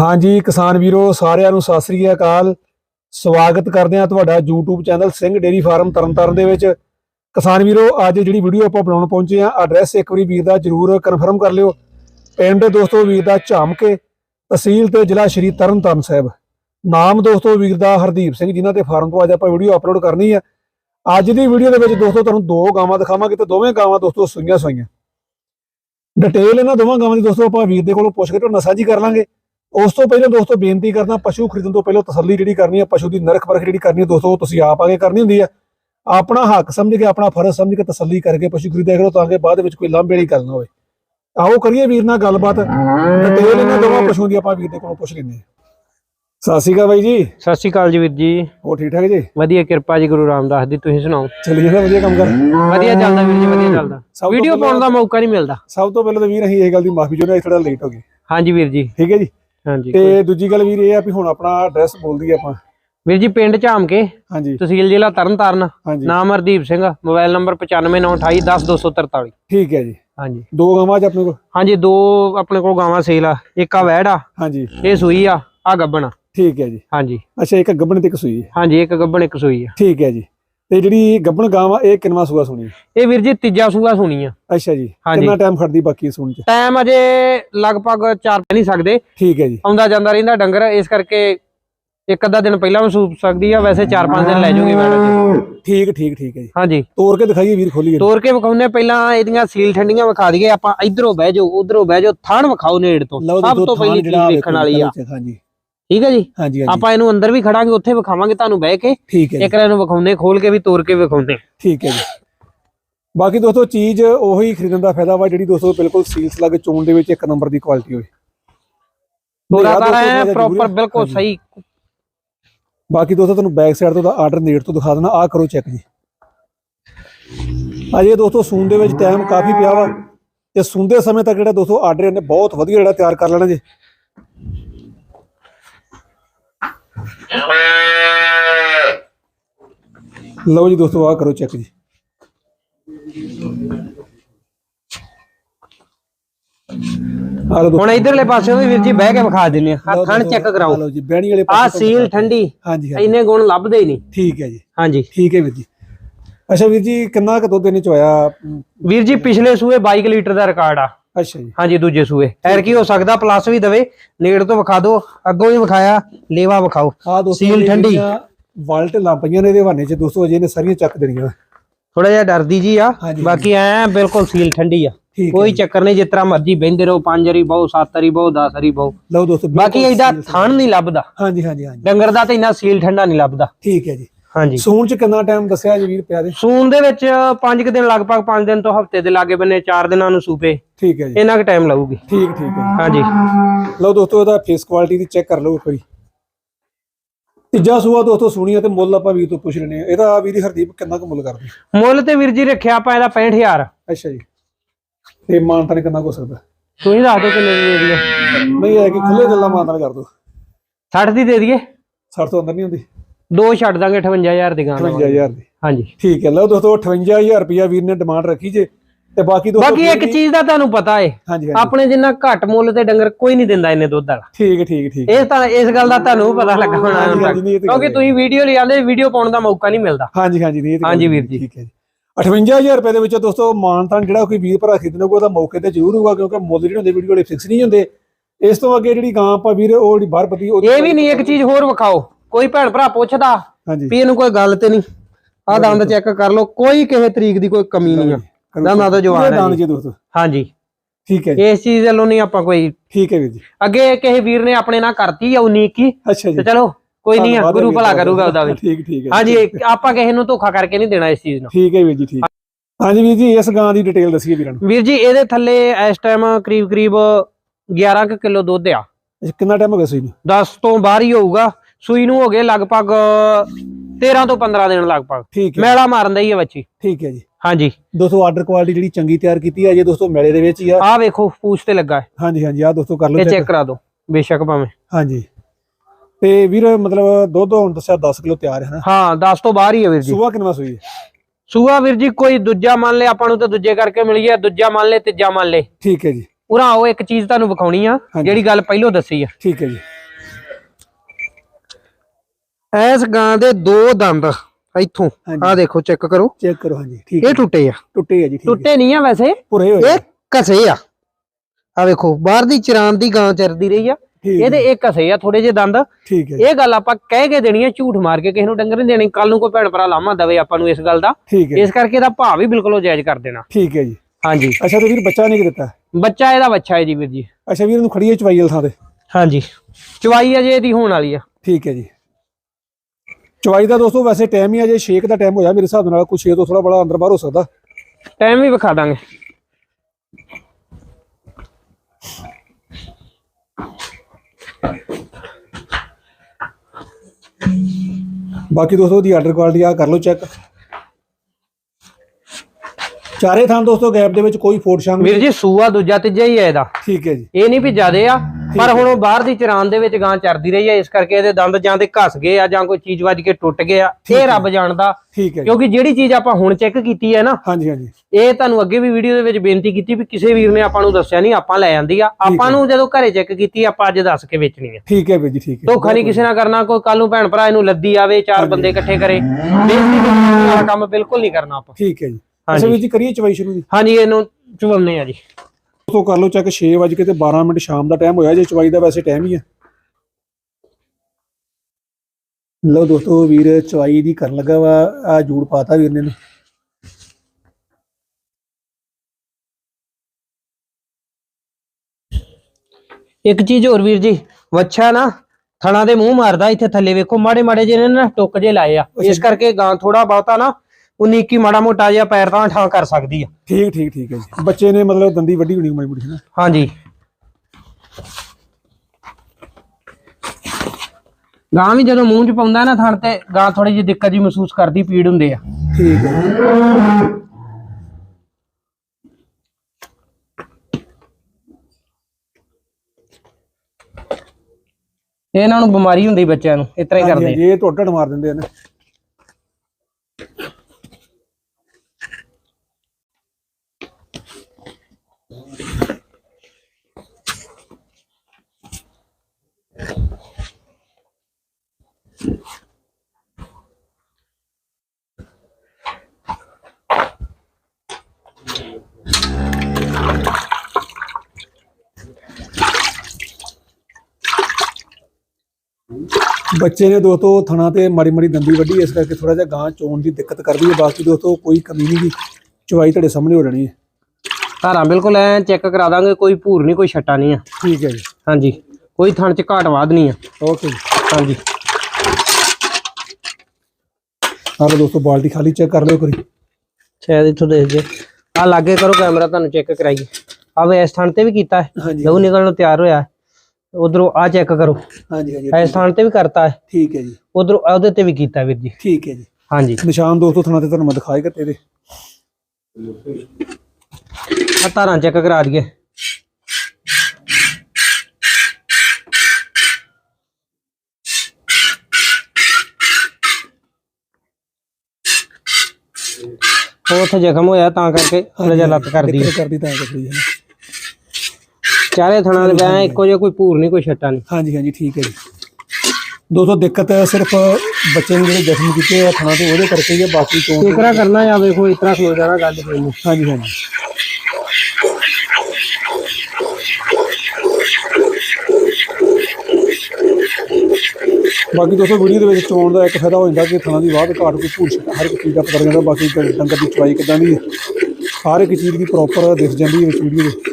ਹਾਂਜੀ, ਕਿਸਾਨ ਵੀਰੋ, ਸਾਰਿਆਂ ਨੂੰ ਸਤਿ ਸ੍ਰੀ ਅਕਾਲ। ਸਵਾਗਤ ਕਰਦੇ ਹਾਂ ਤੁਹਾਡਾ YouTube channel Singh dairy farm Tarn Taran ਦੇ ਵਿੱਚ। ਕਿਸਾਨ ਵੀਰੋ, ਅੱਜ ਜਿਹੜੀ ਵੀਡੀਓ ਆਪਾਂ ਬਣਾਉਣ ਪਹੁੰਚੇ ਆ ਐਡਰੈਸ ਇੱਕ ਵਾਰੀ ਵੀਰ ਦਾ ਜਰੂਰ ਕਨਫਰਮ ਕਰ ਲਿਓ। ਪਿੰਡ ਦੋਸਤੋ ਵੀਰ ਦਾ ਝਾਮਕੇ, ਤਹਿਸੀਲ ਤੇ ਜ਼ਿਲ੍ਹਾ ਸ਼੍ਰੀ ਤਰਨਤਾਰਨ ਸਾਹਿਬ। ਨਾਮ ਦੋਸਤੋ ਵੀਰ ਦਾ ਹਰਦੀਪ ਸਿੰਘ, ਜਿਨ੍ਹਾਂ ਤੇ ਫਾਰਮ ਤੋਂ ਅੱਜ ਆਪਾਂ ਵੀਡੀਓ ਅਪਲੋਡ ਕਰਨੀ ਆ ਅੱਜ ਦੀ ਵੀਡੀਓ ਦੇ ਵਿੱਚ ਦੋਸਤੋ ਤੁਹਾਨੂੰ ਦੋ ਗਾਵਾਂ ਦਿਖਾਵਾਂਗੇ ਤੇ ਦੋਵੇਂ ਗਾਵਾਂ ਦੋਸਤੋ ਸੂਈਆਂ ਸੂਈਆਂ ਡਿਟੇਲ ਇਹਨਾਂ ਦੋਵਾਂ ਗਾਵਾਂ ਦੀ ਦੋਸਤੋ ਆਪਾਂ ਵੀਰ ਦੇ ਕੋਲੋਂ ਪੁੱਛ ਕੇ ਤੁਹਾਨੂੰ ਸਾਂਝੀ ਕਰ ਲਾਂਗੇ। ਉਸ ਤੋਂ ਪਹਿਲਾਂ ਦੋਸਤੋ ਬੇਨਤੀ ਕਰਦਾ ਪਸ਼ੂ ਖਰੀਦਣ ਤੋਂ ਪਹਿਲਾਂ ਤਸੱਲੀ ਜਿਹੜੀ ਕਰਨੀ ਹੈ ਪਸ਼ੂ ਦੀ ਨਰਖ ਪਰਖ ਜਿਹੜੀ ਕਰਨੀ ਹੈ ਦੋਸਤੋ ਤੁਸੀਂ ਆਪ ਆ ਕੇ ਕਰਨੀ ਹੁੰਦੀ ਹੈ ਆਪਣਾ ਹੱਕ ਸਮਝ ਕੇ ਆਪਣਾ ਫਰਜ਼ ਸਮਝ ਕੇ ਤਸੱਲੀ ਕਰਕੇ ਪਸ਼ੂ ਖਰੀਦਿਆ ਕਰੋ ਤਾਂ ਕਿ ਬਾਅਦ ਵਿੱਚ ਕੋਈ ਲਾਂਭੇ ਵਾਲੀ ਗੱਲ ਨਾ ਹੋਵੇ। ਆਓ ਕਰੀਏ ਵੀਰ ਨਾਲ ਗੱਲਬਾਤ। ਡਿਟੇਲ ਇਹਨਾਂ ਦੋਵਾਂ ਪਸ਼ੂਆਂ ਦੀ ਆਪਾਂ ਵੀਰ ਦੇ ਕੋਲੋਂ ਪੁੱਛ ਲੈਂਦੇ ਹਾਂ। ਸਤਿ ਸ਼੍ਰੀ ਅਕਾਲ ਬਾਈ ਜੀ। ਸਤਿ ਸ਼੍ਰੀ ਅਕਾਲ ਜੀ ਵੀਰ ਜੀ। ਹੋਰ ਠੀਕ ਠਾਕ ਜੀ? ਵਧੀਆ ਕਿਰਪਾ ਜੀ ਗੁਰੂ ਰਾਮਦਾਸ ਦੀ ਤੁਸੀਂ ਸੁਣਾਓ? ਚੱਲੀਏ ਫਿਰ ਵਧੀਆ ਕੰਮ ਕਰ। ਵਧੀਆ ਚੱਲਦਾ ਵੀਰ ਜੀ ਵਧੀਆ ਚੱਲਦਾ। ਵੀਡੀਓ ਪਾਉਣ ਦਾ ਮੌਕਾ ਨਹੀਂ ਮਿਲਦਾ। ਸਭ ਤੋਂ ਪਹਿਲਾਂ ਤਾਂ ਵੀਰ ਅਸੀਂ ਇਹ ਗੱਲ ਦੀ ਮਾਫੀ ਚਾਹੁੰਦੇ ਹਾਂ ਥੋੜਾ ਲੇਟ ਹੋ ਗਏ। ਹਾਂਜੀ ਵੀਰ ਜੀ। ਠੀਕ ਹੈ ਜੀ? ਹਾਂਜੀ ਤੇ ਦੂਜੀ ਗੱਲ ਵੀਰ ਇਹ ਆ ਵੀ ਹੁਣ ਆਪਣਾ ਐਡਰੈਸ ਬੋਲ ਦਈਏ ਆਪਾਂ। ਵੀਰ ਜੀ ਪਿੰਡ ਝਾਮਕੇ ਹਾਂਜੀ। ਤਹਿਸੀਲ ਜ਼ਿਲ੍ਹਾ ਤਰਨਤਾਰਨ। ਨਾਮ ਹਰਦੀਪ ਸਿੰਘ ਮੋਬਾਈਲ ਨੰਬਰ 9598210243 ਠੀਕ ਹੈ ਜੀ। ਹਾਂਜੀ। ਦੋ ਗਾਵਾਂ ਅੱਜ ਆਪਣੇ ਕੋਲ? ਹਾਂਜੀ ਦੋ ਆਪਣੇ ਕੋਲ ਗਾਵਾਂ ਸੇਲ ਆ। ਇੱਕ ਆ ਵੈੜ ਆ ਹਾਂਜੀ। ਇਹ ਸੂਈ ਆ ਆ ਗੱਬਣ। ਠੀਕ ਹੈ ਜੀ। ਹਾਂਜੀ। ਅੱਛਾ ਇੱਕ ਗੱਬਣ ਤੇ ਇੱਕ ਸੂਈ ਹਾਂਜੀ ਇੱਕ ਗੱਬਣ ਇੱਕ ਸੂਈ ਆ। ਠੀਕ ਹੈ ਜੀ। ਤੇ ਜਿਹੜੀ ਗੱਬਣ ਗਾਂ ਵਾ ਇਹ ਕਿੰਨਵਾ ਸੂਆ ਸੁਣੀ? ਇਹ ਵੀਰ ਜੀ ਤੀਜਾ ਸੂਆ ਸੁਣੀ ਆ। ਅੱਛਾ ਜੀ। ਕਿੰਨਾ ਟਾਈਮ ਖੜਦੀ ਬਾਕੀ ਸੂਣ ਚ? ਟਾਈਮ ਅਜੇ ਲਗਭਗ 4 ਨਹੀਂ ਸਕਦੇ। ਠੀਕ ਹੈ ਜੀ। ਆਉਂਦਾ ਜਾਂਦਾ ਰਹਿੰਦਾ ਡੰਗਰ ਇਸ ਕਰਕੇ ਇੱਕ ਅੱਧਾ ਦਿਨ ਪਹਿਲਾਂ ਵੀ ਸੂਪ ਸਕਦੀ ਆ ਵੈਸੇ 4-5 ਦਿਨ ਲੈ ਜਾਓਗੇ ਮੈਡਮ ਠੀਕ ਠੀਕ ਠੀਕ ਹੈ ਜੀ। ਹਾਂਜੀ। ਤੋੜ ਕੇ ਦਿਖਾਈਏ ਵੀਰ ਖੋਲੀਏ। ਤੋਰ ਕੇ ਵਿਖਾਉਨੇ ਪਹਿਲਾਂ ਇਹਦੀਆਂ ਸੀਲ ਠੰਡੀਆਂ ਵਿਖਾ ਦਈਏ ਆਪਾਂ ਇਧਰੋਂ ਬਹਿ ਜਾਓ ਉਧਰੋਂ ਬਹਿ ਜਾਓ ਥਣ ਵਿਖਾਓ ਨੇੜ ਤੋਂ। ਸਭ ਤੋਂ ਪਹਿਲੀ ਚੀਜ਼ ਦੇਖਣ ਵਾਲੀ ਆ। ਹਾਂਜੀ। ਠੀਕ ਹੈ ਜੀ? ਹਾਂਜੀ ਹਾਂਜੀ। ਆਪਾਂ ਇਹਨੂੰ ਅੰਦਰ ਵੀ ਖੜਾਂਗੇ ਉੱਥੇ ਵਿਖਾਵਾਂਗੇ ਤੁਹਾਨੂੰ ਬਹਿ ਕੇ। ਠੀਕ ਹੈ ਜੀ। ਇੱਕ ਵਾਰ ਇਹਨੂੰ ਵਿਖਾਉਨੇ ਖੋਲ ਕੇ ਵੀ ਤੋਰ ਕੇ ਵਿਖਾਉਨੇ ਠੀਕ ਹੈ ਜੀ। ਬਾਕੀ ਦੋਸਤੋ ਚੀਜ਼ ਉਹੀ ਖਰੀਦਣ ਦਾ ਫਾਇਦਾ ਵਾ ਜਿਹੜੀ ਦੋਸਤੋ ਬਿਲਕੁਲ ਸੀਲਸ ਲੱਗ ਚੋਣ ਦੇ ਵਿੱਚ ਇੱਕ ਨੰਬਰ ਦੀ ਕੁਆਲਿਟੀ ਹੋਵੇ। ਮੇਰਾ ਤਾਰਾ ਜਿਹਾ ਪ੍ਰੋਪਰ ਬਿਲਕੁਲ। ਸਹੀ। ਬਾਕੀ ਦੋਸਤੋ ਤੁਹਾਨੂੰ ਬੈਕ ਸਾਈਡ ਤੋਂ ਦਾ ਆਰਡਰ ਨੇੜ ਤੋਂ ਦਿਖਾ ਦੇਣਾ ਆਹ ਕਰੋ ਚੈੱਕ ਜੀ। ਅਜੇ ਦੋਸਤੋ ਸੂਨ ਦੇ ਵਿੱਚ ਟਾਈਮ ਕਾਫੀ ਪਿਆ ਵਾ। ਤੇ ਸੁੰਦੇ ਸਮੇਂ ਤੱਕ ਜਿਹੜਾ ਦੋਸਤੋ ਆਰਡਰ ਇਹਨੇ ਬਹੁਤ ਵਧੀਆ ਜਿਹੜਾ ਤਿਆਰ ਕਰ ਲੈਣਾ ਜੀ। ਲਓ ਜੀ ਦੋਸਤੋ ਆਹ ਕਰੋ ਚੈੱਕ ਜੀ। ਆ ਲਓ ਹੁਣ ਇਧਰਲੇ ਪਾਸੇ ਵੀ ਵੀਰ ਜੀ ਬਹਿ ਕੇ ਵਿਖਾ ਦਿੰਨੇ ਆ ਆਹ ਥਣ ਚੈੱਕ ਕਰਾਓ। ਲਓ ਜੀ ਬਹਿਣੀ ਵਾਲੇ ਆ ਪਾਸੇ ਸੀਲ ਠੰਡੀ। ਹਾਂਜੀ ਹਾਂਜੀ। ਇੰਨੇ ਗੁਣ ਲੱਭਦੇ ਹੀ ਨਹੀਂ। ਠੀਕ ਹੈ ਜੀ। ਹਾਂਜੀ। ਠੀਕ ਹੈ ਵੀਰ ਜੀ। ਅੱਛਾ ਵੀਰ ਜੀ ਕਿੰਨਾ ਕੁ ਦੁੱਧ ਇਹਨੇ ਚੋਇਆ? ਵੀਰ ਜੀ ਪਿਛਲੇ ਸੂਏ 22 ਲੀਟਰ ਦਾ ਰਿਕਾਰਡ ਆ। ਅੱਛਾ ਜੀ। ਹਾਂਜੀ ਦੂਜੇ ਸੂਏ। ਐਰ ਕੀ ਹੋ। ਸਕਦਾ ਪਲੱਸ ਵੀ ਦਵੇ। ਨੇੜ ਤੋਂ ਵਿਖਾ ਦਿਓ। ਅੱਗੋਂ ਵੀ ਵਿਖਾਇਆ ਲੇਵਾ ਵਿਖਾਓ। ਆ ਦੋਸਤੋ ਸੀਲ ਠੰਡੀ। ਵਾਲਟ ਲਾਂਪੀਆਂ ਨੇ ਇਹਦੇ ਹਵਾਨੇ ਚ ਦੋਸਤੋ ਅਜੇ ਨੇ ਸਾਰੀਆਂ ਚੱਕ ਦੇਣੀਆਂ। ਥੋੜਾ ਜਿਹਾ ਡਰਦੀ ਜੀ ਆ। ਬਾਕੀ ਐ ਬਿਲਕੁਲ ਸੀਲ ਠੰਡੀ ਆ। ਹੈ ਕੋਈ ਚੱਕਰ ਨਹੀਂ ਜਿਸ ਤਰ੍ਹਾਂ ਮਰਜ਼ੀ ਬਹਿੰਦੇ ਰਹੋ ਪੰਜ ਵਾਰੀ ਬਹੁ ਸੱਤ ਵਾਰੀ ਬਹੁ 10 ਵਾਰੀ ਬਹੁ। ਲਓ ਦੋਸਤੋ ਬਾਕੀ ਇਹਦਾ ਥਣ ਨਹੀਂ ਲੱਭਦਾ। ਹਾਂਜੀ ਹਾਂਜੀ ਹਾਂਜੀ। ਡੰਗਰ ਦਾ ਤੇ ਇੰਨਾ ਸੀਲ ਠੰਡਾ ਨਹੀਂ ਲੱਭਦਾ। ਠੀਕ ਹੈ ਜੀ। ਹਾਂਜੀ। ਸੂਣ ਚ ਕਿੰਨਾ ਟਾਈਮ ਦੱਸਿਆ ਜੀ ਵੀਰ ਪਿਆ ਦੇ? ਸੂਨ ਦੇ ਵਿੱਚ 5 ਦਿਨ ਲਗਭਗ 5 ਦਿਨ ਤੋਂ ਹਫ਼ਤੇ ਦੇ ਲਾਗੇ ਬੰਨੇ 4 ਦਿਨਾਂ ਨੂੰ ਸੂਪੇ। ਠੀਕ ਹੈ ਜੀ। ਇੰਨਾ ਕੁ ਟਾਈਮ ਲਾਊਗੀ। ਠੀਕ ਠੀਕ ਹੈ ਹਾਂਜੀ। ਲਓ ਦੋਸਤੋ ਇਹਦਾ ਫੇਸ ਕੁਆਲਿਟੀ ਦੀ ਚੈੱਕ ਕਰ ਲਓ ਇੱਕ ਵਾਰੀ। ਤੀਜਾ ਸੂਆ ਦੋਸਤੋ ਸੁਣੀਆ ਤੇ ਮੁੱਲ ਆਪਾਂ ਵੀਰ ਤੋਂ ਪੁੱਛ ਲੈਣੇ ਆ ਇਹਦਾ ਵੀਰ ਹਰਦੀਪ ਕਿੰਨਾ ਕੁ ਮੁੱਲ ਕਰਦੇ? ਮੁੱਲ ਤੇ ਵੀਰ ਜੀ ਰੱਖਿਆ ਆਪਾਂ ਇਹਦਾ 65000 ਅੱਛਾ ਜੀ। ਤੇ ਮਾਨਤਾਨ ਕਿੰਨਾ ਕੋ ਸਕਦਾ? ਤੁਸੀਂ ਦੱਸ ਦਿਓ ਕਿੰਨੇ ਦੀ ਦੇ ਦਈਏ। ਨਹੀਂ ਹੈ ਕਿ ਖੁੱਲੇ ਗੱਲਾਂ ਮਾਨਤਾਨ ਕਰ ਦੋ 60 ਦੀ ਦੇ ਦਈਏ। 60 ਤੋਂ ਅੰਦਰ ਨਹੀਂ ਹੁੰਦੀ। ਦੋ ਛੱਡ ਦਾਂਗੇ 58000 ਦੀ ਗਾਂ 55000 ਦੀ। ਹਾਂਜੀ। ਠੀਕ ਹੈ ਲਓ ਦੋਸਤੋ 58000 ਰੁਪਇਆ ਵੀਰ ਨੇ ਡਿਮਾਂਡ ਰੱਖੀ ਜੇ ਤੇ ਬਾਕੀ ਦੋਸਤੋ ਬਾਕੀ ਇੱਕ ਚੀਜ਼ ਦਾ ਤੁਹਾਨੂੰ ਪਤਾ ਏ ਆਪਣੇ ਜਿੰਨਾ ਘੱਟ ਮੁੱਲ ਤੇ ਡੰਗਰ ਕੋਈ ਨਹੀਂ ਦਿੰਦਾ ਇੰਨੇ ਦੁੱਧ ਵਾਲਾ। ਠੀਕ ਠੀਕ ਠੀਕ। ਇਹ ਤਾਂ ਇਸ ਗੱਲ ਦਾ ਤੁਹਾਨੂੰ ਪਤਾ ਲੱਗਾ ਹੋਣਾ ਕਿਉਂਕਿ ਤੁਸੀਂ ਵੀਡੀਓ ਲਈ ਆਂਦੇ ਵੀਡੀਓ ਪਾਉਣ ਦਾ ਮੌਕਾ ਨਹੀਂ ਮਿਲਦਾ। ਹਾਂਜੀ ਹਾਂਜੀ ਨਹੀਂ ਹਾਂਜੀ ਵੀਰ ਜੀ। ਠੀਕ ਹੈ ਜੀ। 58000 ਰੁਪਏ ਦੇ ਵਿੱਚ ਦੋਸਤੋ ਮਾਨਤਾਨ ਜਿਹੜਾ ਕੋਈ ਵੀਰ ਭਰਾ ਖਰੀਦਣਾ ਕੋਈ ਉਹਦਾ ਮੌਕੇ ਤੇ ਜ਼ਰੂਰ ਹੋਊਗਾ ਕਿਉਂਕਿ ਮੁੱਲ ਜਿਹੜੇ ਹੁੰਦੇ ਵੀਡੀਓ ਵਾਲੇ ਫਿਕਸ ਨਹੀਂ ਹੁੰਦੇ। ਇਸ ਤੋਂ ਅੱਗੇ ਜਿਹੜੀ ਗਾਂ ਆਪਾਂ ਵੀਰ ਉਹ ਜਿਹੜੀ ਬਾਹਰ ਪਤੀ ਉਹ ਇਹ ਵੀ ਨਹੀਂ ਇੱਕ ਚੀਜ਼ ਹੋਰ ਵਿਖਾਓ। ਕੋਈ ਭੈਣ ਭਰਾ ਪੁੱਛਦਾ ਹਾਂਜੀ। ਵੀ ਇਹਨੂੰ ਕੋਈ ਗੱਲ ਤੇ ਨਹੀਂ। ਆਹ ਦੰਦ ਚੈੱਕ ਕਰ ਲਓ ਕੋਈ ਕਿਸੇ ਤਰੀਕ ਦੀ ਕੋਈ ਕਮੀ ਨਹੀਂ ਆ। ਦੰਦਾਂ ਤੋਂ ਜਵਾਨ ਹੈ ਦਾਨ ਜੀ। ਦੋਸਤੋ ਹਾਂਜੀ। ਠੀਕ ਹੈ ਇਸ ਚੀਜ਼ ਵੱਲੋਂ ਨਹੀਂ ਆਪਾਂ ਕੋਈ ਠੀਕ ਹੈ ਵੀਰ ਜੀ। ਅੱਗੇ ਕਿਸੇ ਵੀਰ ਨੇ ਆਪਣੇ ਨਾਲ ਕਰਤੀ ਆ ਉਨੀਕ ਕੀ ਅੱਛਾ ਤੇ ਚਲੋ ਕੋਈ ਨਹੀਂ ਆ ਗੁਰੂ ਭਲਾ। ਕਰੂਗਾ ਉਹਦਾ ਵੀ। ਠੀਕ ਠੀਕ ਹੈ ਹਾਂਜੀ ਆਪਾਂ ਕਿਸੇ ਨੂੰ ਧੋਖਾ ਕਰਕੇ ਨਹੀਂ ਦੇਣਾ ਇਸ ਚੀਜ਼ ਨੂੰ। ਠੀਕ ਹੈ ਵੀਰ ਜੀ ਠੀਕ। ਹਾਂਜੀ ਵੀਰ ਜੀ ਇਸ ਗਾਂ ਦੀ ਡਿਟੇਲ ਦੱਸੀਏ ਵੀਰਾਂ ਨੂੰ। ਵੀਰ ਜੀ ਇਹਦੇ ਥੱਲੇ ਇਸ ਟਾਈਮ ਕਰੀਬ ਕਰੀਬ 11 ਕੁ ਕਿਲੋ ਦੁੱਧ ਆ। ਕਿੰਨਾ ਟਾਈਮ ਹੋ ਗਿਆ ਸੂਈ ਨੂੰ 10 ਤੋਂ ਬਾਹਰ ਹੀ ਹੋਊਗਾ। ਸੂਈ ਨੂੰ ਹੋ ਗਏ ਲਗਭਗ 13 ਤੋਂ 15 ਦਿਨ ਲਗਭਗ। ਠੀਕ ਹੈ। ਮੈਲਾ ਮਾਰਨ ਦਾ ਹੀ ਹੈ ਬੱਚੀ। ਠੀਕ ਹੈ ਜੀ। ਹਾਂਜੀ। ਦੋਸਤੋ ਆਰਡਰ ਕੁਆਲਿਟੀ ਜਿਹੜੀ ਚੰਗੀ ਤਿਆਰ ਕੀਤੀ ਹੈ ਜੇ ਦੋਸਤੋ ਮੇਲੇ ਦੇ ਵਿੱਚ ਹੀ ਆ। ਆਹ ਵੇਖੋ ਪੂਛ ਤੇ ਲੱਗਾ ਹੈ। ਹਾਂਜੀ ਹਾਂਜੀ ਆ ਦੋਸਤੋ ਕਰ ਲਓ। ਚੈੱਕ ਕਰਾ ਦਿਓ ਬੇਸ਼ੱਕ ਭਾਵੇਂ। ਹਾਂਜੀ। ਤੇ ਵੀਰ ਮਤਲਬ ਦੁੱਧ ਹੁਣ ਦੱਸਿਆ 10 ਕਿਲੋ ਤਿਆਰ ਹੈ ਨਾ? ਹਾਂ 10 ਤੋਂ ਬਾਹਰ ਹੀ ਹੈ ਵੀਰ ਜੀ। ਸੂਆ ਕਿੰਨਾ ਸੂਈ ਹੈ? ਸੂਆ ਵੀਰ ਜੀ ਕੋਈ ਦੂਜਾ ਮੰਨ ਲੈ ਆਪਾਂ ਨੂੰ ਤਾਂ ਦੂਜੇ ਕਰਕੇ ਮਿਲੀ ਹੈ ਦੂਜਾ ਮੰਨ ਲੈ ਤੀਜਾ ਮੰਨ ਲੈ। ਠੀਕ ਹੈ ਜੀ। ਉਰਾ ਉਹ ਇੱਕ ਚੀਜ਼ ਤੁਹਾਨੂੰ ਵਿਖਾਉਣੀ ਆ। ਜਿਹੜੀ ਗੱਲ ਪਹਿਲਾਂ ਦੱਸੀ ਆ। ਠੀਕ ਹੈ ਜੀ। ਐਸ ਗਾਂ ਦੇ ਦੋ ਦੰਦ ਇੱਥੋਂ। ਹਾਂਜੀ। ਆ ਦੇਖੋ ਚੈੱਕ ਕਰੋ। ਚੈੱਕ ਕਰੋ ਹਾਂਜੀ ਠੀਕ ਇਹ ਹੈ ਟੁੱਟੇ ਆ। ਟੁੱਟੇ ਆ ਜੀ ਠੀਕ ਹੈ। ਟੁੱਟੇ ਨਹੀਂ ਆ ਵੈਸੇ। ਭੁਰੇ ਹੋਏ ਇਹ ਕਸੇ ਆ। ਆ ਵੇਖੋ ਬਾਹਰ ਦੀ ਚਰਾਨ ਦੀ ਗਾਂ ਚਰਦੀ ਰਹੀ ਆ। ਠੀਕ ਇਹਦੇ ਇਹ ਕਸੇ ਆ ਥੋੜੇ ਜਿਹੇ ਦੰਦ। ਠੀਕ ਹੈ ਜੀ, ਇਹ ਗੱਲ ਆਪਾਂ ਕਹਿ ਕੇ ਦੇਣੀ ਆ ਝੂਠ ਮਾਰ ਕੇ ਕਿਸੇ ਨੂੰ ਡੰਗਰ ਨਹੀਂ ਦੇਣੀ। ਕੱਲ ਨੂੰ ਕੋਈ ਭੈਣ ਭਰਾ ਲਾਮਾ ਦਵੇ ਆਪਾਂ ਨੂੰ ਇਸ ਗੱਲ ਦਾ। ਠੀਕ ਹੈ ਇਸ ਕਰਕੇ ਇਹਦਾ ਭਾਅ ਵੀ ਬਿਲਕੁਲ ਉਹ ਜਾਇਜ਼ ਕਰ ਦੇਣਾ। ਠੀਕ ਹੈ ਜੀ। ਹਾਂਜੀ। ਅੱਛਾ ਤੇ ਵੀਰ ਬੱਚਾ ਨਹੀਂ ਦਿੱਤਾ? ਬੱਚਾ ਇਹਦਾ ਬੱਚਾ ਹੈ ਜੀ ਵੀਰ ਜੀ। ਅੱਛਾ ਵੀਰ ਨੂੰ ਖੜੀ ਹੈ ਚਵਾਈ ਵਾਲ ਥਾਂ ਤੇ। ਹਾਂਜੀ। ਚਵਾਈ ਅਜੇ ਇਹਦੀ ਹੋਣ ਵਾਲੀ ਆ। ਠੀਕ ਹੈ ਜੀ। ਚਵਾਈ ਦਾ ਦੋਸਤੋ ਵੈਸੇ ਟਾਈਮ ਹੀ ਅਜੇ 6 ਦਾ ਟਾਈਮ ਹੋਇਆ ਮੇਰੇ ਹਿਸਾਬ ਨਾਲ ਕੁਛ 6 ਤੋਂ ਥੋੜਾ ਬੜਾ ਅੰਦਰ ਬਾਹਰ ਹੋ ਸਕਦਾ। ਟਾਈਮ ਵੀ ਵਿਖਾ ਦਾਂਗੇ। ਬਾਕੀ ਦੋਸਤੋ ਦੀ ਆਰਡਰ ਕੁਆਲਿਟੀ ਆ ਕਰ ਲਓ ਚੈੱਕ ਚਾਰੇ ਥਾਂ ਦੋਸਤੋ ਗੈਪ ਦੇ ਵਿੱਚ ਕੋਈ ਫੋਟ ਸ਼ਾਂਗ ਵੀਰ ਜੀ ਸੂਆ ਦੂਜਾ ਤੀਜਾ ਹੀ ਹੈ ਇਹਦਾ। ਠੀਕ ਹੈ ਜੀ। ਇਹ ਨਹੀਂ ਵੀ ਜ਼ਿਆਦੇ ਆ ਪਰ ਹੁਣ ਉਹ ਬਾਹਰ ਦੀ ਚਰਾਨ ਦੇ ਵਿੱਚ ਗਾਂ ਚਰਦੀ ਰਹੀ ਆ ਇਸ ਕਰਕੇ ਇਹਦੇ ਦੰਦ ਜਾਂ ਤੇ ਘਸ ਗਏ ਆ ਜਾਂ ਕੋਈ ਚੀਜ਼ ਵੱਜ ਕੇ ਟੁੱਟ ਗਏ ਆ ਇਹ ਰੱਬ ਜਾਣਦਾ। ਹੈ ਕਿਉਂਕਿ ਜਿਹੜੀ ਚੀਜ਼ ਆਪਾਂ ਹੁਣ ਚੈੱਕ ਕੀਤੀ ਹੈ ਨਾ ਹਾਂਜੀ ਹਾਂਜੀ। ਇਹ ਤੁਹਾਨੂੰ ਅੱਗੇ ਵੀ ਵੀਡੀਓ ਦੇ ਵਿੱਚ ਬੇਨਤੀ ਕੀਤੀ ਵੀ ਕਿਸੇ ਵੀਰ ਨੇ ਆਪਾਂ ਨੂੰ ਦੱਸਿਆ ਨਹੀਂ ਆਪਾਂ ਲੈ ਆਂਦੀ ਆ। ਆਪਾਂ ਨੂੰ ਜਦੋਂ ਘਰੇ ਚੈੱਕ ਕੀਤੀ ਆਪਾਂ ਅੱਜ ਦੱਸ ਕੇ ਵੇਚਣੀ ਆ ਠੀਕ ਹੈ ਵੀਰ ਜੀ ਠੀਕ ਹੈ। ਧੋਖਾ ਨਹੀਂ ਕਿਸੇ ਨਾਲ ਕਰਨਾ ਕੋਈ ਕੱਲ ਨੂੰ ਭੈਣ ਭਰਾ ਇਹਨੂੰ ਲੱਦੀ ਆਵੇ ਚਾਰ ਬੰਦੇ ਇਕੱਠੇ ਕਰੇ। ਬੇਇੱਜ਼ਤੀ ਵਾਲਾ ਕੰਮ ਬਿਲਕੁਲ ਨਹੀਂ ਕਰਨਾ ਆਪਾਂ। ਠੀਕ ਹੈ ਜੀ। ਵੀਰ ਜੀ ਕਰੀਏ ਚਵਾਈ ਸ਼ੁਰੂ ਜੀ। ਹਾਂਜੀ ਇਹਨੂੰ ਚੁਵਲਨੇ ਆ ਜੀ। ਦੋਸਤੋ ਕਰ ਲਓ ਚੈੱਕ 6 ਵਜੇ ਤੇ 12 ਮਿੰਟ ਸ਼ਾਮ ਦਾ ਟਾਈਮ ਹੋਇਆ ਜੇ ਚਵਾਈ ਦਾ ਵੈਸੇ ਟਾਈਮ ਹੀ ਹੈ ਲਓ ਦੋਸਤੋ ਵੀਰ ਚਵਾਈ ਦੀ ਕਰਨ ਲੱਗਾ ਵਾ ਆ ਜੂੜ ਪਾਤਾ ਵੀਰ ਨੇ। ਇੱਕ ਚੀਜ਼ ਹੋਰ ਵੀਰ ਜੀ ਵੱਛਾ ਨਾ ਥਣਾ ਦੇ ਮੂੰਹ ਮਾਰਦਾ ਇੱਥੇ ਥੱਲੇ ਵੇਖੋ ਮਾੜੇ ਮਾੜੇ ਜਿਹੇ ਨੇ ਨਾ ਟੁੱਕ ਜੇ ਲਾਏ ਆ। ਇਸ ਕਰਕੇ ਗਾਂ ਥੋੜਾ ਬਹੁਤਾ ਨਾ 19 ਕੀ ਮਾੜਾ ਮੋਟਾ ਜਿਹਾ ਪੈਰ ਤਾਂ ਠਾਂ ਕਰ ਸਕਦੀ ਆ। ਠੀਕ ਠੀਕ ਠੀਕ ਹੈ ਜੀ। ਬੱਚੇ ਨੇ ਮਤਲਬ ਦੰਦੀ ਵੱਡੀ ਹੋਣੀ ਮਾੜੀ ਮੋਟੀ ਹੈ ਨਾ? ਹਾਂਜੀ। ਗਾਂ ਵੀ ਜਦੋਂ ਮੂੰਹ 'ਚ ਪਾਉਂਦਾ ਨਾ ਥਣ ਤੇ ਗਾਂ ਥੋੜੀ ਜਿਹੀ ਦਿੱਕਤ ਜੀ ਮਹਿਸੂਸ ਕਰਦੀ ਪੀੜ ਹੁੰਦੇ ਆ। ਠੀਕ ਹੈ। ਇਹਨਾਂ ਨੂੰ ਬਿਮਾਰੀ ਹੁੰਦੀ ਬੱਚਿਆਂ ਨੂੰ ਇਸ ਤਰ੍ਹਾਂ ਹੀ ਕਰਦੇ ਇਹ ਟੁੱਟ ਟੁੱਟ ਮਾਰ ਦਿੰਦੇ ਨੇ। ਬੱਚੇ ਨੇ ਦੋਸਤੋ ਥਣਾ ਤੇ ਮਾੜੀ ਮਾੜੀ ਦੰਦੀ ਵੱਡੀ ਇਸ ਕਰਕੇ ਥੋੜਾ ਜਿਹਾ ਗਾਂ ਚੋਣ ਦੀ ਦਿੱਕਤ ਕਰਦੀ ਹੈ। ਬਾਕੀ ਦੋਸਤੋ ਕੋਈ ਕਮੀ ਨਹੀਂ ਗੀ। ਚਵਾਈ ਤੁਹਾਡੇ ਸਾਹਮਣੇ ਹੋ ਜਾਣੀ ਹੈ। ਧਾਰਾਂ ਬਿਲਕੁਲ ਐ ਚੈੱਕ ਕਰਾ ਦਾਂਗੇ ਕੋਈ ਭੂਰ ਨਹੀਂ ਕੋਈ ਛੱਟਾ ਨਹੀਂ ਆ। ਠੀਕ ਹੈ ਜੀ। ਹਾਂਜੀ ਕੋਈ ਥਣ 'ਚ ਘਾਟ ਵਾਧ ਨਹੀਂ ਆ। ਓਕੇ ਜੀ। ਹਾਂਜੀ। ਆਹ ਦੋਸਤੋ ਬਾਲਟੀ ਖਾਲੀ ਚੈੱਕ ਕਰ ਲਿਓ ਕਰੀ ਸ਼ਾਇਦ ਇੱਥੋਂ ਦੇਖ ਜੇ। ਆ ਲਾਗੇ ਕਰੋ ਕੈਮਰਾ ਤੁਹਾਨੂੰ ਚੈੱਕ ਕਰਾਈਏ। ਆ ਵੇ ਇਸ ਥਣ ਤੇ ਵੀ ਕੀਤਾ ਹੈ। ਲਹੂ ਨਿਕਲਣ ਨੂੰ ਤਿਆਰ ਹੋਇਆ ਉਧਰੋਂ ਆ ਚੈੱਕ ਕਰੋ ਹਾਂਜੀ ਹਾਂਜੀ ਇਸ ਥਣ ਤੇ ਵੀ ਕਰਤਾ ਹੈ ਠੀਕ ਹੈ ਜੀ ਉਧਰੋਂ ਉਹਦੇ ਤੇ ਵੀ ਕੀਤਾ ਵੀਰ ਜੀ ਠੀਕ ਹੈ ਜੀ ਹਾਂਜੀ ਨਿਸ਼ਾਨ ਦੋਸਤੋ ਥਣਾ ਤੇ ਤੁਹਾਨੂੰ ਮੈਂ ਦਿਖਾਏਗਾ ਤੇਰੇ ਆ ਧਾਰਾਂ ਚੈੱਕ ਕਰਾ ਦਈਏ ਉਹ ਉੱਥੇ ਜ਼ਖਮ ਹੋਇਆ ਤਾਂ ਕਰਕੇ ਥੋੜਾ ਜਿਹਾ ਲੱਤ ਕਰਦੀ ਹੈ ਦਿੱਕਤ ਕਰਦੀ ਤਾਂ ਕਰਦੀ ਹੈ ਨਾ। ਚਾਰੇ ਥਣਾਂ ਦੇ ਵਿਆਹ ਇੱਕੋ ਜਿਹਾ ਕੋਈ ਭੂਰ ਨਹੀਂ ਕੋਈ ਛੱਟਾ ਨਹੀਂ। ਹਾਂਜੀ ਹਾਂਜੀ ਠੀਕ ਹੈ ਜੀ। ਦੋਸਤੋ ਦਿੱਕਤ ਸਿਰਫ ਬੱਚੇ ਨੇ ਜਿਹੜੇ ਜ਼ਖਮ ਕੀਤੇ ਆ ਥਣਾ ਤੇ ਉਹਦੇ ਕਰਕੇ ਹੀ ਹੈ ਬਾਕੀ ਚੋਣ ਤਰ੍ਹਾਂ ਕਰਨਾ ਜਾਂ ਵੇਖੋ ਇਸ ਤਰ੍ਹਾਂ ਖਲੋ ਜਾਣਾ ਗੱਲ ਕੋਈ ਨਹੀਂ। ਹਾਂਜੀ ਹਾਂਜੀ। ਬਾਕੀ ਦੋਸਤੋ ਵੀਡੀਓ ਦੇ ਵਿੱਚ ਚੋਣ ਦਾ ਇੱਕ ਫਾਇਦਾ ਹੋ ਜਾਂਦਾ ਕਿ ਥਣਾ ਦੀ ਵਾਧ ਘਾਟ ਕੋਈ ਭੂਰ ਛਟਾ ਹਰ ਇੱਕ ਚੀਜ਼ ਦਾ ਪਤਾ ਲੱਗ ਜਾਂਦਾ ਬਾਕੀ ਡੰਗਰ ਦੀ ਚਵਾਈ ਕਿਦਾਂ ਦੀ ਹਰ ਇੱਕ ਚੀਜ਼ ਦੀ ਪ੍ਰੋਪਰ ਦਿਖ ਜਾਂਦੀ ਹੈ ਵਿੱਚ ਵੀਡੀਓ ਦੇ।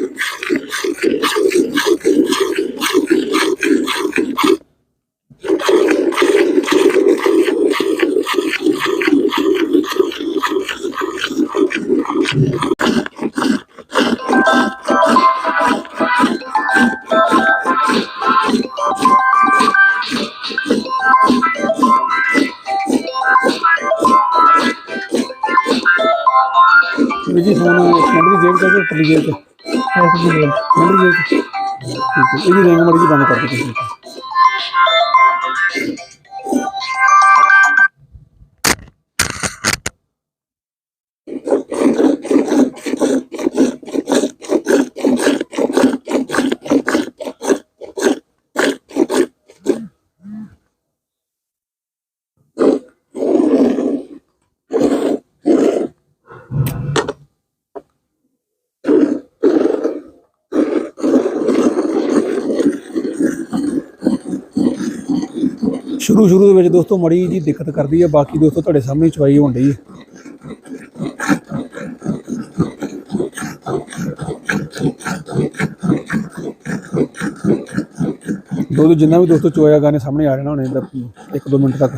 ਜੀ ਫੋਨ ਨੰਬਰ ਦੀ ਜੇਬ ਚ ਹੈ ਕਿ ਉੱਪਰਲੀ ਜੇਬ ਚ ਨੰਬਰ ਦੀ ਜੇਬ ਚ। ਠੀਕ ਹੈ ਇਹਦੀ ਰਿੰਗ ਮੜੀ ਜੀ ਬੰਦ ਕਰ ਦਿਓ ਤੁਸੀਂ ਸ਼ੁਰੂ ਸ਼ੁਰੂ ਦੇ ਵਿੱਚ ਦੋਸਤੋ ਮੜੀ ਜੀ ਦਿੱਕਤ ਕਰਦੀ ਹੈ, ਬਾਕੀ ਦੋਸਤੋ ਤੁਹਾਡੇ ਸਾਹਮਣੇ ਚਵਾਈ ਹੋਣ ਡਈ ਹੈ। ਦੁੱਧ ਜਿੰਨਾ ਵੀ ਦੋਸਤੋ ਚੋਇਆ ਗਾਣੇ ਸਾਹਮਣੇ ਆ ਜਾਣਾ ਹੁਣੇ ਇੱਕ ਦੋ ਮਿੰਟ ਤੱਕ।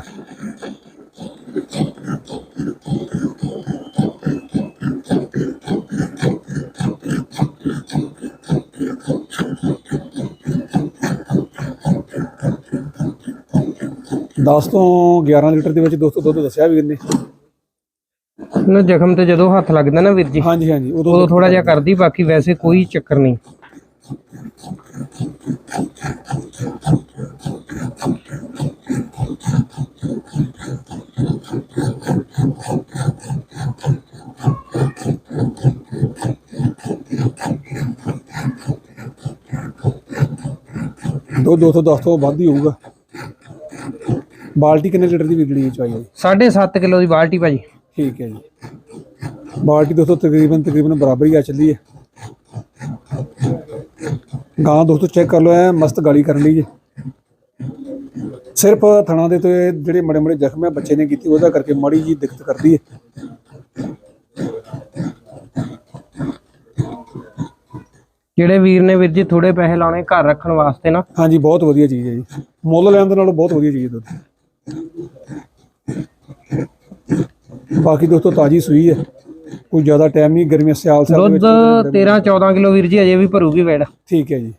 ਦਸ ਤੋਂ 11 ਲੀਟਰ ਦੇ ਵਿੱਚ ਦੋਸਤੋ ਦੁੱਧ ਦੱਸਿਆ ਵੀਰ ਨੇ ਨਾ ਜ਼ਖਮ ਤੇ ਜਦੋਂ ਹੱਥ ਲੱਗਦਾ ਨਾ ਵੀਰ ਜੀ ਹਾਂਜੀ ਹਾਂਜੀ ਉਦੋਂ ਉਦੋਂ ਥੋੜਾ ਜਿਹਾ ਕਰਦੀ ਬਾਕੀ ਵੈਸੇ ਕੋਈ ਚੱਕਰ ਨਹੀਂ। ਦੋ 210 ਤੋਂ ਵੱਧ ਹੀ ਹੋਊਗਾ। ਬਾਲਟੀ ਕਿੰਨੇ ਲੀਟਰ ਦੀ ਵਿਕਣੀ ਚਾਹੀਦੀ ਹੈ 7.5 ਕਿਲੋ ਦੀ ਬਾਲਟੀ ਭਾਜੀ। ਠੀਕ ਹੈ ਜੀ। ਬਾਲਟੀ ਦੋਸਤੋ ਤਕਰੀਬਨ ਤਕਰੀਬਨ ਬਰਾਬਰ ਹੀ ਆ ਚੱਲੀ ਹੈ। ਗਾਂ ਦੋਸਤੋ ਚੈੱਕ ਕਰ ਲਓ ਐ ਮਸਤ ਗਾਲੀ ਕਰਨ ਲਈ ਜੀ। ਸਿਰਫ ਥਣਾ ਦੇ ਤੇ ਜਿਹੜੇ ਮੜੇ ਮੜੇ ਜ਼ਖਮ ਹੈ ਬੱਚੇ ਨੇ ਕੀਤੀ ਉਹਦਾ ਕਰਕੇ ਮਾੜੀ ਜੀ ਦਿੱਕਤ ਕਰਦੀ ਹੈ। ਜਿਹੜੇ ਵੀਰ ਨੇ ਵੀਰ ਜੀ ਥੋੜੇ ਪੈਸੇ ਲਾਉਣੇ ਘਰ ਰੱਖਣ ਵਾਸਤੇ ਨਾ। ਹਾਂਜੀ ਬਹੁਤ ਵਧੀਆ ਚੀਜ਼ ਹੈ ਜੀ। ਮੁੱਲ ਲੈਣ ਦੇ ਨਾਲੋਂ ਬਹੁਤ ਵਧੀਆ ਚੀਜ਼ ਹੈ ਦੁੱਧ ਬਾਕੀ ਦੋਸਤੋ ਤਾਜੀ ਸੂਈ ਹੈ। ਕੋਈ ਜ਼ਿਆਦਾ ਟਾਈਮ ਨਹੀਂ ਗਰਮੀ ਸਿਆਲ ਸਿਆਲ ਦੇ ਦੁੱਧ ਵਿੱਚ 13 14 ਕਿਲੋ ਵੀਰ ਜੀ ਅਜੇ ਵੀ ਭਰੂਗੀ ਵੇੜ ਠੀਕ ਹੈ ਜੀ।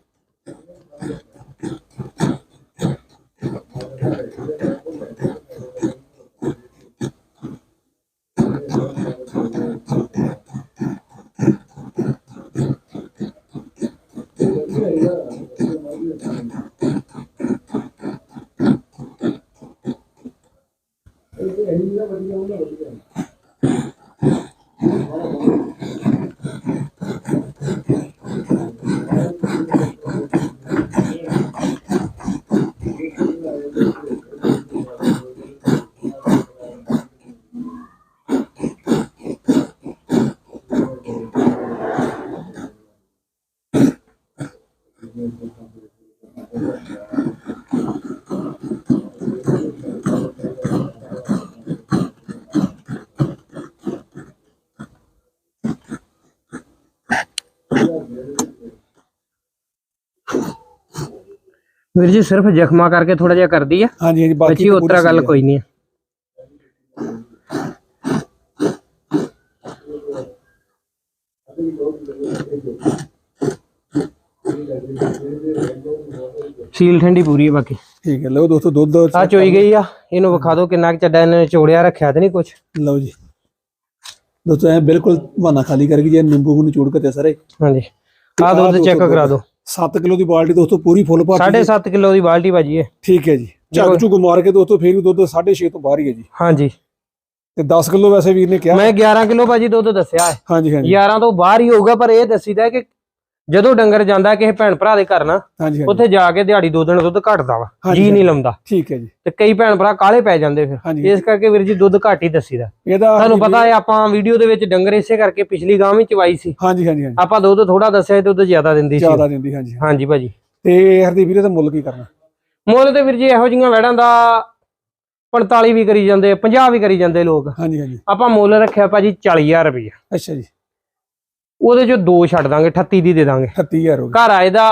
sobre violência. ਵੀਰ ਜੀ ਸਿਰਫ ਜ਼ਖਮਾ ਕਰਕੇ ਥੋੜਾ ਜਿਹਾ ਕਰਦੀ ਆ। ਹਾਂਜੀ ਹਾਂਜੀ ਬਾਕੀ ਬੱਚੀ ਤਾਂ ਉਤਰਾ ਗੱਲ ਸਹੀ। ਕੋਈ ਨਹੀਂ ਸੀਲ ਠੰਡੀ ਪੂਰੀ ਹੈ ਬਾਕੀ। ਠੀਕ ਹੈ ਲਓ ਦੋਸਤੋ ਦੁੱਧ ਆ ਚੋਈ ਗਈ ਆ ਇਹਨੂੰ ਵਿਖਾ ਦਿਓ ਕਿੰਨਾ ਕੁ ਚੱਡਾ ਇਹਨੇ ਚੋੜਿਆ ਰੱਖਿਆ ਤੇ ਨਹੀਂ ਕੁਛ। ਲਓ ਜੀ। ਦੋਸਤੋ ਐ ਬਿਲਕੁਲ ਬਹਾਨਾ ਖਾਲੀ ਕਰਕੇ ਜੇ ਨਿੰਬੂ ਨੂੰ ਚੂੜ ਕੇ ਤੇ ਸਾਰੇ। ਹਾਂਜੀ। ਆ ਦੁੱਧ ਚੈੱਕ ਕਰਾ ਦਿਓ। 7 ਕਿਲੋ ਦੀ ਬਾਲਟੀ ਦੋਸਤੋ ਪੂਰੀ ਫੁੱਲ ਭਰ 7.5 ਕਿਲੋ ਦੀ ਬਾਲਟੀ ਭਾਜੀ ਹੈ ਠੀਕ ਹੈ ਜੀ। ਝੱਗ ਝੁਗ ਮਾਰ ਕੇ ਦੋਸਤੋ ਫੇਰ ਵੀ ਦੁੱਧ 6.5 ਤੋਂ ਬਾਹਰ ਹੀ ਹੈ ਜੀ। ਹਾਂਜੀ। ਤੇ 10 ਕਿਲੋ ਵੈਸੇ ਵੀਰ ਨੇ ਕਿਹਾ? ਮੈਂ 11 ਕਿਲੋ ਭਾਜੀ ਦੁੱਧ ਦੱਸਿਆ ਹੈ। ਹਾਂਜੀ ਹਾਂਜੀ। 11 ਤੋਂ ਬਾਹਰ ਹੀ ਹੋਊਗਾ ਪਰ ਇਹ ਦੱਸੀਦਾ ਕਿ ਜਦੋਂ ਡੰਗਰ ਜਾਂਦਾ ਕਿਸੇ ਭੈਣ ਭਰਾ ਦੇ ਘਰ ਨਾ ਹਾਂਜੀ ਉੱਥੇ ਜਾ ਕੇ ਦਿਹਾੜੀ ਦੋ ਦਿਨ ਦੁੱਧ ਘਟਦਾ ਵਾ ਜੀ ਨਹੀਂ ਲਾਉਂਦਾ। ਠੀਕ ਹੈ ਜੀ। ਤੇ ਕਈ ਭੈਣ ਭਰਾ ਕਾਲੇ ਪੈ ਜਾਂਦੇ ਫਿਰ। ਇਸ ਕਰਕੇ ਵੀਰ ਜੀ ਦੁੱਧ ਘੱਟ ਹੀ ਦੱਸੀਦਾ। ਤੁਹਾਨੂੰ ਪਤਾ ਹੈ ਆਪਾਂ ਵੀਡੀਓ ਦੇ ਵਿੱਚ ਡੰਗਰ ਇਸੇ ਕਰਕੇ ਪਿਛਲੀ ਗਾਂ ਵੀ ਚਵਾਈ ਸੀ। ਹਾਂਜੀ ਹਾਂਜੀ ਹਾਂਜੀ। ਆਪਾਂ ਦੁੱਧ ਥੋੜਾ ਦੱਸਿਆ ਸੀ, ਦੁੱਧ ਜ਼ਿਆਦਾ ਦਿੰਦੀ ਸੀ। ਜ਼ਿਆਦਾ ਦਿੰਦੀ ਹਾਂਜੀ ਹਾਂਜੀ। ਭਾਜੀ। ਤੇ ਹਰਦੀਪ ਵੀਰੇ ਦਾ ਮੁੱਲ ਕੀ ਕਰਨਾ? ਮੁੱਲ ਤੇ ਵੀਰ ਜੀ ਇਹੋ ਜਿਹੀਆਂ ਵੈੜਾਂ ਦਾ 45 ਵੀ ਕਰੀ ਜਾਂਦੇ 50 ਵੀ ਕਰੀ ਜਾਂਦੇ ਲੋਕ। ਹਾਂਜੀ ਹਾਂਜੀ। ਆਪਾਂ ਮੁੱਲ ਰੱਖਿਆ ਭਾਜੀ 40000 ਰੁਪਏ ਅੱਛਾ ਜੀ। ਉਹਦੇ ਚੋਂ ਦੋ ਛੱਡ ਦਾਂਗੇ 38 ਦੀ ਦੇ ਦਾਂਗੇ। 38000 ਹੋ ਗਿਆ ਘਰ ਆਏ ਦਾ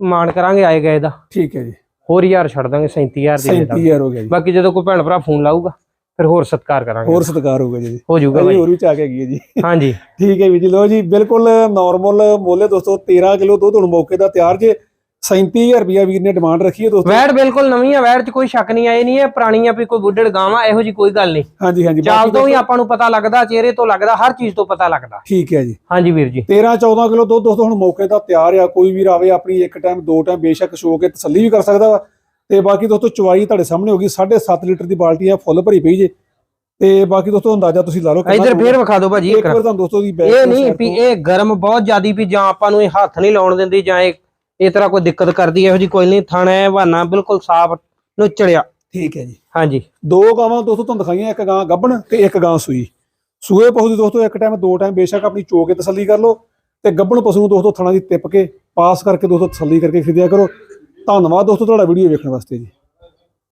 ਮਾਨ ਕਰਾਂਗੇ ਆਏ ਗਏ ਦਾ। ਠੀਕ ਹੈ ਜੀ। ਹੋਰ ਹਜ਼ਾਰ ਛੱਡ ਦਾਂਗੇ 37000 ਦੀ ਦੇ ਦਾਂਗੇ। 37000 ਹੋ ਗਿਆ ਜੀ। ਬਾਕੀ ਜਦੋਂ ਕੋਈ ਭੈਣ ਭਰਾ ਫੋਨ ਲਾਊਗਾ ਫਿਰ ਹੋਰ ਸਤਿਕਾਰ ਕਰਾਂਗੇ। ਹੋਰ ਸਤਿਕਾਰ ਹੋਊਗਾ ਜੀ। ਹੋ ਜਾਊਗਾ ਭਾਈ ਹੋਰ ਵੀ ਹੈਗੀ ਹੈ ਜੀ। ਹਾਂਜੀ। ਠੀਕ ਹੈ ਵੀ ਜੀ ਲੋ ਜੀ ਬਿਲਕੁਲ ਨਾਰਮਲ ਮੁੱਲ ਦੋਸਤੋ 13 ਕਿਲੋ ਦੁੱਧ ਹੁਣ ਮੌਕੇ ਦਾ ਤਿਆਰ ਜੇ। 37000 ਰੁਪਿਆ ਵੀਰ ਨੇ ਡਿਮਾਂਡ ਰੱਖੀ ਹੈ ਦੋਸਤੋ। ਵੈੜ ਬਿਲਕੁਲ ਨਵੀਂ ਆ ਵੈੜ 'ਚ ਕੋਈ ਸ਼ੱਕ ਨਹੀਂ ਆਏ ਨਹੀਂ ਹੈ ਪੁਰਾਣੀ ਆ ਵੀ ਕੋਈ ਬੁੱਢੜ ਗਾਂ ਆ ਇਹੋ ਜੀ ਕੋਈ ਗੱਲ ਨਹੀਂ। ਹਾਂਜੀ ਹਾਂਜੀ ਚਾਲ ਬਾਕੀ ਤੋਂ ਹੀ ਆਪਾਂ ਨੂੰ ਪਤਾ ਲੱਗਦਾ ਚਿਹਰੇ ਤੋਂ ਲੱਗਦਾ ਹਰ ਚੀਜ਼ ਤੋਂ ਪਤਾ ਲੱਗਦਾ। ਠੀਕ ਹੈ ਜੀ। ਹਾਂਜੀ ਵੀਰ ਜੀ। 13 14 ਕਿਲੋ ਦੁੱਧ ਦੋਸਤੋ ਹੁਣ ਮੌਕੇ ਦਾ ਤਿਆਰ ਆ ਕੋਈ ਵੀਰ ਆਵੇ ਆਪਣੀ ਇੱਕ ਟਾਈਮ ਦੋ ਟਾਈਮ ਬੇਸ਼ੱਕ ਸ਼ੋ ਕੇ ਤਸੱਲੀ ਵੀ ਕਰ ਸਕਦਾ ਵਾ। ਤੇ ਬਾਕੀ ਦੋਸਤੋ ਚਵਾਈ ਤੁਹਾਡੇ ਸਾਹਮਣੇ ਹੋ ਗਈ 7.5 ਲੀਟਰ ਦੀ ਬਾਲਟੀ ਆ ਫੁੱਲ ਭਰੀ ਪਈ ਜੇ। ਤੇ ਬਾਕੀ ਦੋਸਤੋ ਅੰਦਾਜ਼ਾ ਤੁਸੀਂ ਲਾ ਲਓ ਇਧਰ ਫੇਰ ਵਿਖਾ ਦਿਓ ਭਾਜੀ ਇੱਕ ਵਾਰ ਤੁਹਾਨੂੰ ਦੋਸਤੋ ਦੀ back ਇਹ ਨਹੀਂ ਵੀ ਇਹ ਗਰਮ ਬਹੁਤ ਜ਼ਿਆਦੀ ਵੀ ਜਾਂ ਆਪਾਂ ਨੂੰ ਇਹ ਹੱਥ ਨਹੀਂ ਲਾਉਣ ਦਿੰਦੀ ਜਾਂ ਇਹ ਇਹ ਤਰ੍ਹਾਂ ਕੋਈ ਦਿੱਕਤ ਕਰਦੀ ਇਹੋ ਜੀ ਕੋਈ ਨਹੀਂ ਥਾਣਾ ਹੈ ਬਹਾਨਾ ਬਿਲਕੁਲ ਸਾਫ਼ ਨੁਚੜਿਆ। ਠੀਕ ਹੈ ਜੀ। ਹਾਂਜੀ। ਦੋ ਗਾਵਾਂ ਦੋਸਤੋ ਤੁਹਾਨੂੰ ਦਿਖਾਈਆਂ ਇੱਕ ਗਾਂ ਗੱਭਣ ਤੇ ਇੱਕ ਗਾਂ ਸੂਈ। ਸੂਏ ਪਸ਼ੂ ਦੀ ਦੋਸਤੋ ਇੱਕ ਟਾਈਮ ਦੋ ਟਾਈਮ ਬੇਸ਼ੱਕ ਆਪਣੀ ਚੋ ਕੇ ਤਸੱਲੀ ਕਰ ਲਓ ਤੇ ਗੱਭਣ ਪਸ਼ੂ ਨੂੰ ਦੋਸਤੋ ਥਣਾ ਦੀ ਟਿੱਪ ਕੇ ਪਾਸ ਕਰਕੇ ਦੋਸਤੋ ਤਸੱਲੀ ਕਰਕੇ ਖਰੀਦਿਆ ਕਰੋ। ਧੰਨਵਾਦ ਦੋਸਤੋ ਤੁਹਾਡਾ ਵੀਡੀਓ ਵੇਖਣ ਵਾਸਤੇ ਜੀ।